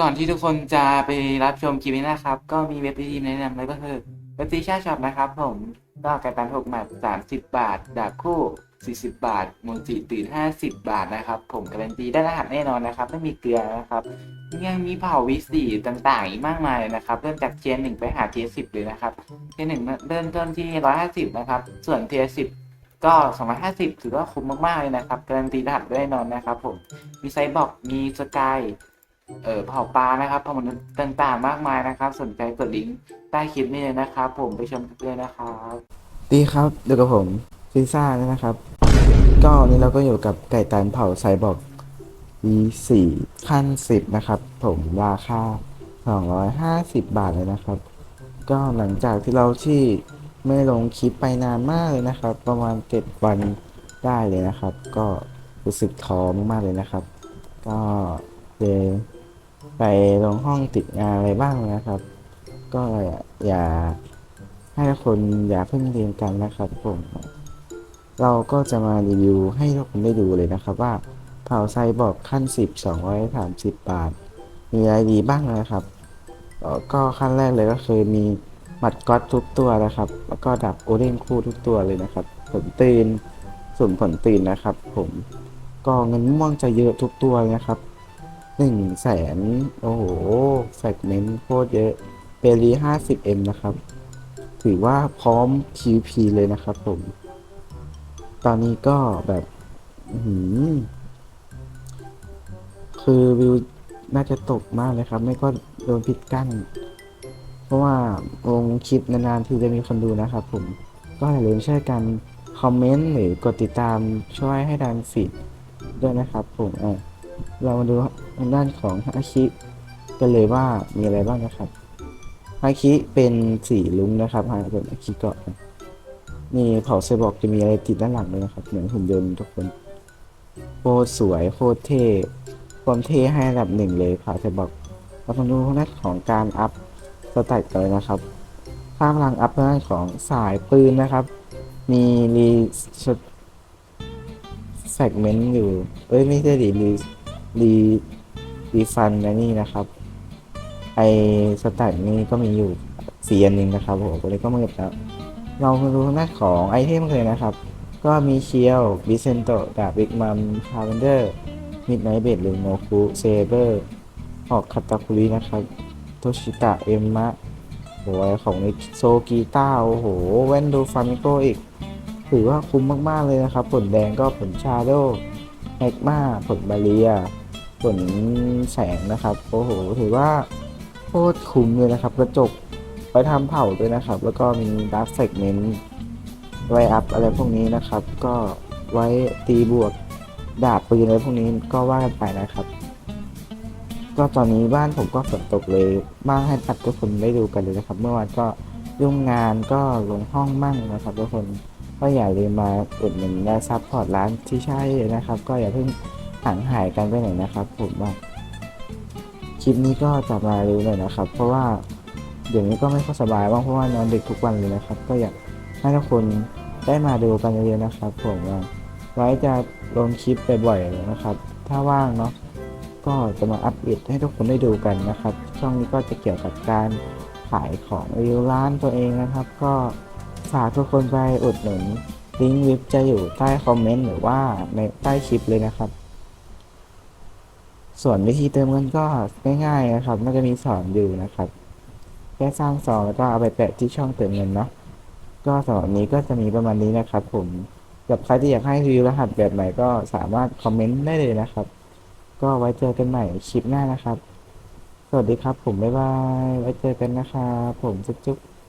ก่อนที่ทุกคนจะไปรับชมคลิปนี้นะครับ ก็มีเว็บดีๆแนะนำเลยก็คือเว็บตีชาช็อปนะครับผมก็กระตันหกหมัดสามสิบบาทดาบคู่สี่สิบบาทมูลสีตื่นห้าสิบบาทนะครับ ผมการันตีได้รหัสแน่นอนนะครับ ไม่มีเกลือนะครับ ยังมีเผ่าวิสีต่างๆ อีกมากมายนะครับ เริ่มจากเทียร์หนึ่งไปหาเทียร์สิบเลยนะครับ เทียร์หนึ่งเริ่มต้นที่ร้อยห้าสิบนะครับ ส่วนเทียร์สิบก็สองร้อยห้าสิบถือว่าคุ้มมากๆเลยนะครับ การันตีรหัสได้แน่นอนนะครับผม มีไซบอกมีสกาย เอ่อเผาปลานะครับเผามนุษย์ต่างๆ มากมายนะครับ สนใจกดลิงก์ใต้คลิปนี้เลยนะครับ ผมไปชมกันเลยนะครับดีครับเดี๋ยวกับผมซีซ่านะครับ ก็วันนี้เราก็อยู่กับไก่ตันเผาไซบอร์ก V4 ขั้น 10 นะครับ ผมราคา 250 บาทเลยนะครับ ก็หลังจากที่เราที่ไม่ลงคลิปไปนานมากเลยนะครับ ประมาณ 7 วันได้เลยนะครับ ก็รู้สึกท้อมากๆเลยนะครับ ก็เลย ไปลงห้องติดงานอะไรบ้างนะครับ ก็อย่าให้ทุกคนอย่าเพิ่งเรียนกันนะครับผมเราก็จะมารีวิวให้ทุกคนได้ดูเลยนะครับว่าเผาไซบอร์กขั้น 10 230 บาท มีอะไรดีบ้างนะครับ ก็ขั้นแรกเลยก็คือมีหมัดก๊อตทุกตัวนะครับ แล้วก็ดับโอเดนคู่ทุกตัวเลยนะครับ ผลตื่นส่วนผลตื่นนะครับ ผมก็เงินม่วงจะเยอะทุกตัวนะครับ หนึ่งแสนโอ้โหแฟกเมนต์โคตรเยอะเปรี 50M นะครับ ถือว่าพร้อม PVP เลยนะครับผม ตอนนี้ก็แบบหือคือวิวน่าจะตกมากเลยครับ ไม่ก็โดนพิดกั้น เพราะว่าลงคลิปนานๆ ทีจะมีคนดูนะครับผม ก็อย่าลืมช่วยกัน คอมเมนต์หรือกดติดตามช่วยให้ดันฟีดด้วยนะครับผมอะ เรามาดูทางด้านของอาคิกันเลยว่ามีอะไรบ้างนะครับฮาคิเป็นสีลุงนะครับฮาเป็นฮาคิเกาะนี่เผาเซบอกจะมีอะไรติดด้านหลังเลยนะครับ เหมือนหุ่นยนต์ทุกคนโคตรสวยโคตรเท่ความเท่ให้ระดับหนึ่งเลยเผาเซบอกเรามาดูทางด้านของการอัพสแตทกันเลยนะครับข้างล่างอัพทางด้านของสายปืนนะครับ มีรีแฟกเมนต์อยู่ เอ้ย ไม่ใช่ดิรี รีรีฟันนะนี่นะครับ ไอสแตทนี้ก็มีอยู่สี่อันนึงนะครับผมวันนี้ก็มืดแล้วเราดูหน้าของไอเทมเลยนะครับ ก็มีเชียวบิเซนโตดาบบิกมัมคาร์เวนเดอร์มิดไนท์เบดลูโนคุเซเบอร์ออกคาตาคุรินะครับ โทชิตะ เอมมะโหยของในโซกีต้าโอ้โห แว่นดูฟามิโกอีก ถือว่าคุ้มมาก ๆ เลยนะครับ ผลแดงก็ผลชาโดแฮกมาผลบาเลีย ผลแสงนะครับ โอ้โห ถือว่าโคตรคุ้มเลยนะครับ กระจกไว้ทำเผาด้วยนะครับ แล้วก็มีดับเซกเมนต์ไวอัพอะไรพวกนี้นะครับ ก็ไว้ตีบวกดาบปืนอะไรพวกนี้ก็ว่ากันไปนะครับ ก็ตอนนี้บ้านผมก็ฝนตกเลยบ้างให้ตัดทุกคนได้ดูกันเลยนะครับ เมื่อวานก็ยุ่งงานก็ลงห้องมั่งนะครับทุกคนก็อย่าลืมมาอุดหนุนและซัพพอร์ตร้านที่ใช่นะครับ ก็อย่าเพิ่ง ห่างหายกันไปไหนนะครับ ผมว่าคลิปนี้ก็จะมาเร็วหน่อยนะครับ เพราะว่าเดี๋ยวนี้ก็ไม่ค่อยสบายบ้างเพราะว่านอนดึกทุกวันเลยนะครับ ก็อยากให้ทุกคนได้มาดูกันเยอะๆนะครับ ผมว่าไว้จะลงคลิปบ่อยๆนะครับ ถ้าว่างเนาะก็จะมาอัปเดตให้ทุกคนได้ดูกันนะครับ ช่องนี้ก็จะเกี่ยวกับการขายของรีวิวร้านตัวเองนะครับ ก็ฝากทุกคนไปอุดหนุนลิงก์วิบจะอยู่ใต้คอมเมนต์หรือว่าในใต้คลิปเลยนะครับ ส่วนวิธีเติมเงินก็ง่ายๆนะครับน่าจะมีสอนอยู่นะครับ แค่สร้างซองแล้วก็เอาไปแปะที่ช่องเติมเงินเนาะ ก็สำหรับนี้ก็จะมีประมาณนี้นะครับ ผมกับใครที่อยากให้รีวิวรหัสแบบไหนก็สามารถคอมเมนต์ได้เลยนะครับ ก็ไว้เจอกันใหม่คลิปหน้านะครับ สวัสดีครับผมบ๊ายบายไว้เจอกันนะครับ ผมจุ๊บ